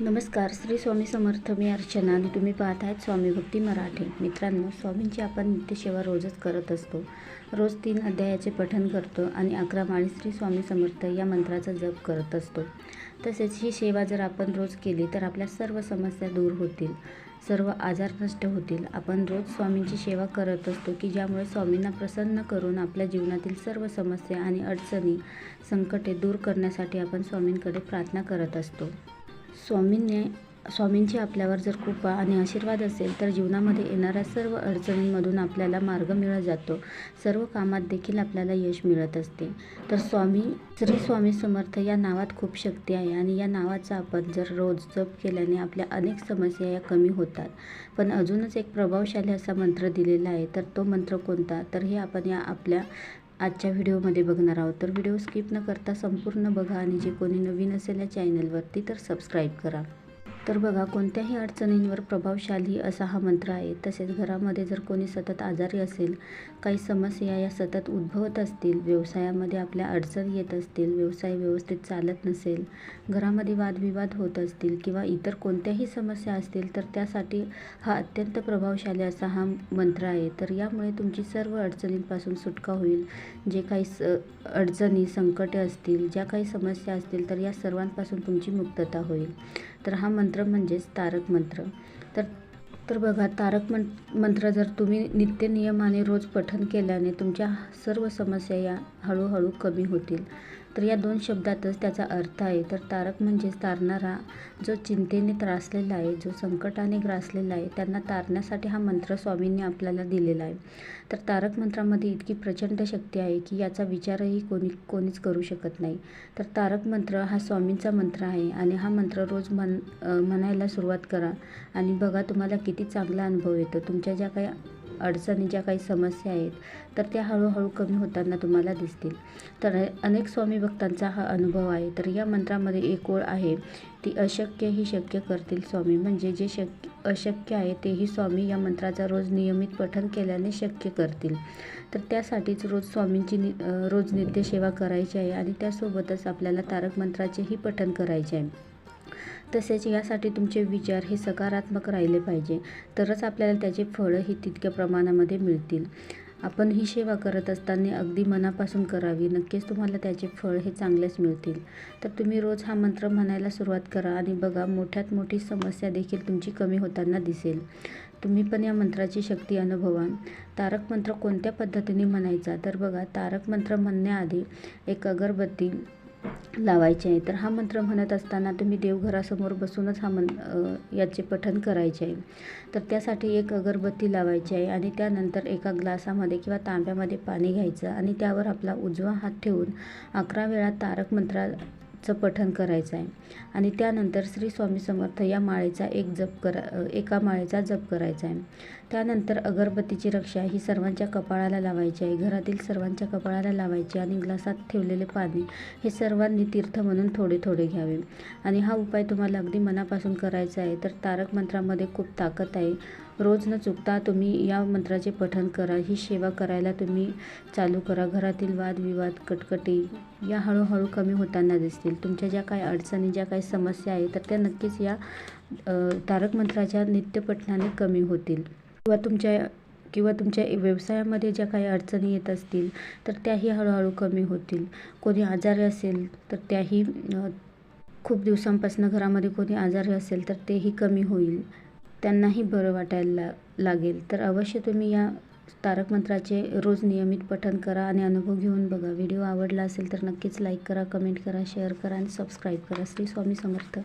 नमस्कार श्री स्वामी समर्थ मी अर्चना आणि तुम्ही पाहत आहेत स्वामी भक्ती मराठी. मित्रांनो स्वामींची आपण नित्यसेवा रोजच करत असतो. रोज तीन अध्यायाचे पठन करतो आणि अकरा माळी श्री स्वामी समर्थ या मंत्राचा जप करत असतो. तसेच ही सेवा जर आपण रोज केली तर आपल्या सर्व समस्या दूर होतील सर्व आजार नष्ट होतील. आपण रोज स्वामींची सेवा करत असतो की ज्यामुळे स्वामींना प्रसन्न करून आपल्या जीवनातील सर्व समस्या आणि अडचणी संकटे दूर करण्यासाठी आपण स्वामींकडे प्रार्थना करत असतो. स्वामींनी स्वामींची आपल्यावर जर कृपा आणि आशीर्वाद असेल तर जीवनामध्ये येणाऱ्या सर्व अडचणींमधून आपल्याला मार्ग मिळत जातो. सर्व कामात देखील आपल्याला यश मिळत असते. तर स्वामी श्री स्वामी समर्थ या नावात खूप शक्ती आहे आणि या नावाचा आपण जर रोज जप केल्याने आपल्या अनेक समस्या या कमी होतात. पण अजूनच एक प्रभावशाली असा मंत्र दिलेला आहे तर तो मंत्र कोणता? तर हे आपण या आपल्या आजच्या व्हिडिओमध्ये बघणार आहोत. तर व्हिडिओ स्किप न करता संपूर्ण बघा आणि जे कोणी नवीन असेल या चॅनलवरती तर सबस्क्राईब करा. तर बघा कोणत्याही अडचणींवर प्रभावशाली असा हा मंत्र आहे. तसेच घरामध्ये जर कोणी सतत आजारी असेल काही समस्या या सतत उद्भवत असतील व्यवसायामध्ये आपल्या अडचण येत असतील व्यवसाय व्यवस्थित चालत नसेल घरामध्ये वादविवाद होत असतील किंवा इतर कोणत्याही समस्या असतील तर त्यासाठी हा अत्यंत प्रभावशाली असा हा मंत्र आहे. तर यामुळे तुमची सर्व अडचणींपासून सुटका होईल. जे काही स अडचणी संकटे असतील ज्या काही समस्या असतील तर या सर्वांपासून तुमची मुक्तता होईल. तर हा मंत्र म्हणजेच तारक मंत्र. तर तर बघा तारक मं मंत्र जर तुम्ही नित्य नियमाने रोज पठण केल्याने तुमच्या सर्व समस्या या हळूहळू कमी होतील. तर या दोन शब्दातच त्याचा अर्थ आहे. तर तारक म्हणजेच तारणारा जो चिंतेने त्रासलेला आहे जो संकटाने ग्रासलेला आहे त्यांना तारण्यासाठी हा मंत्र स्वामींनी आपल्याला दिलेला आहे. तर तारक मंत्रामध्ये इतकी प्रचंड शक्ती आहे की याचा विचारही कोणी कोणीच करू शकत नाही. तर तारक मंत्र हा स्वामींचा मंत्र आहे आणि हा मंत्र रोज मन म्हणायला सुरुवात करा. आणि बघा तुम्हाला किती चांगला अनुभव येतो. तुमच्या ज्या काही अडचणी ज्या काही समस्या आहेत तर त्या हळूहळू कमी होताना तुम्हाला दिसतील. तर अनेक स्वामी भक्तांचा हा अनुभव आहे तर या मंत्रामध्ये एक ओळ आहे ती अशक्य ही शक्य करतील स्वामी. म्हणजे जे शक्य अशक्य आहे तेही स्वामी या मंत्राचा रोज नियमित पठन केल्याने शक्य करतील. तर त्यासाठीच रोज स्वामींची नि रोज नित्यसेवा करायची आहे आणि त्यासोबतच आपल्याला तारक मंत्राचेही पठन करायचे आहे. तसेच यासाठी तुमचे विचार हे सकारात्मक राहिले पाहिजे. तरच आपल्याला त्याचे फळं ही तितक्या प्रमाणामध्ये मिळतील. आपण ही सेवा करत असताना अगदी मनापासून करावी. नक्कीच तुम्हाला त्याचे फळ हे चांगलेच मिळतील. तर तुम्ही रोज हा मंत्र म्हणायला सुरुवात करा आणि बघा मोठ्यात मोठी समस्या देखील तुमची कमी होताना दिसेल. तुम्ही पण या मंत्राची शक्ती अनुभवा. तारक मंत्र कोणत्या पद्धतीने म्हणायचा? तर बघा तारक मंत्र म्हणण्याआधी एक अगरबत्ती लावायचे आहे. तर हा मंत्र म्हणत असताना तुम्ही देवघरासमोर बसूनच हा मन याचे पठण करायचे आहे. तर त्यासाठी एक अगरबत्ती लावायची आहे आणि त्यानंतर एका ग्लासामध्ये किंवा तांब्यामध्ये पाणी घ्यायचं आणि त्यावर आपला उजवा हात ठेवून अकरा वेळा तारक मंत्रा चं पठण करायचं आहे. आणि त्यानंतर श्री स्वामी समर्थ या माळेचा एक जप करा एका माळेचा जप करायचा आहे. त्यानंतर अगरबत्तीची रक्षा ही सर्वांच्या कपाळाला लावायची आहे. घरातील सर्वांच्या कपाळाला लावायची आणि ग्लासात ठेवलेले पाणी हे सर्वांनी तीर्थ म्हणून थोडे थोडे घ्यावे. आणि हा उपाय तुम्हाला अगदी मनापासून करायचा आहे तर तारक मंत्रामध्ये खूप ताकद आहे. रोज न चुकता तुम्ही या मंत्राचे पठण करा. ही सेवा करायला तुम्ही चालू करा. घरातील वादविवाद कटकटी या हळूहळू कमी होताना दिसतील. तुमच्या ज्या काही अडचणी ज्या काही समस्या आहेत तर त्या नक्कीच या तारक मंत्राच्या नित्यपठणाने कमी होतील. किंवा तुमच्या किंवा तुमच्या व्यवसायामध्ये ज्या काही अडचणी येत असतील तर त्याही हळूहळू कमी होतील. कोणी आजारी असेल तर त्याही खूप दिवसांपासून घरामध्ये कोणी आजारी असेल तर तेही कमी होईल. त्यांनाही बरं वाटायला लागेल. तर अवश्य तुम्ही या तारक मंत्राचे रोज नियमित पठण करा आणि अनुभव घेऊन बघा. व्हिडिओ आवडला असेल तर नक्कीच लाईक करा कमेंट करा शेअर करा आणि सबस्क्राईब करा. श्री स्वामी समर्थ.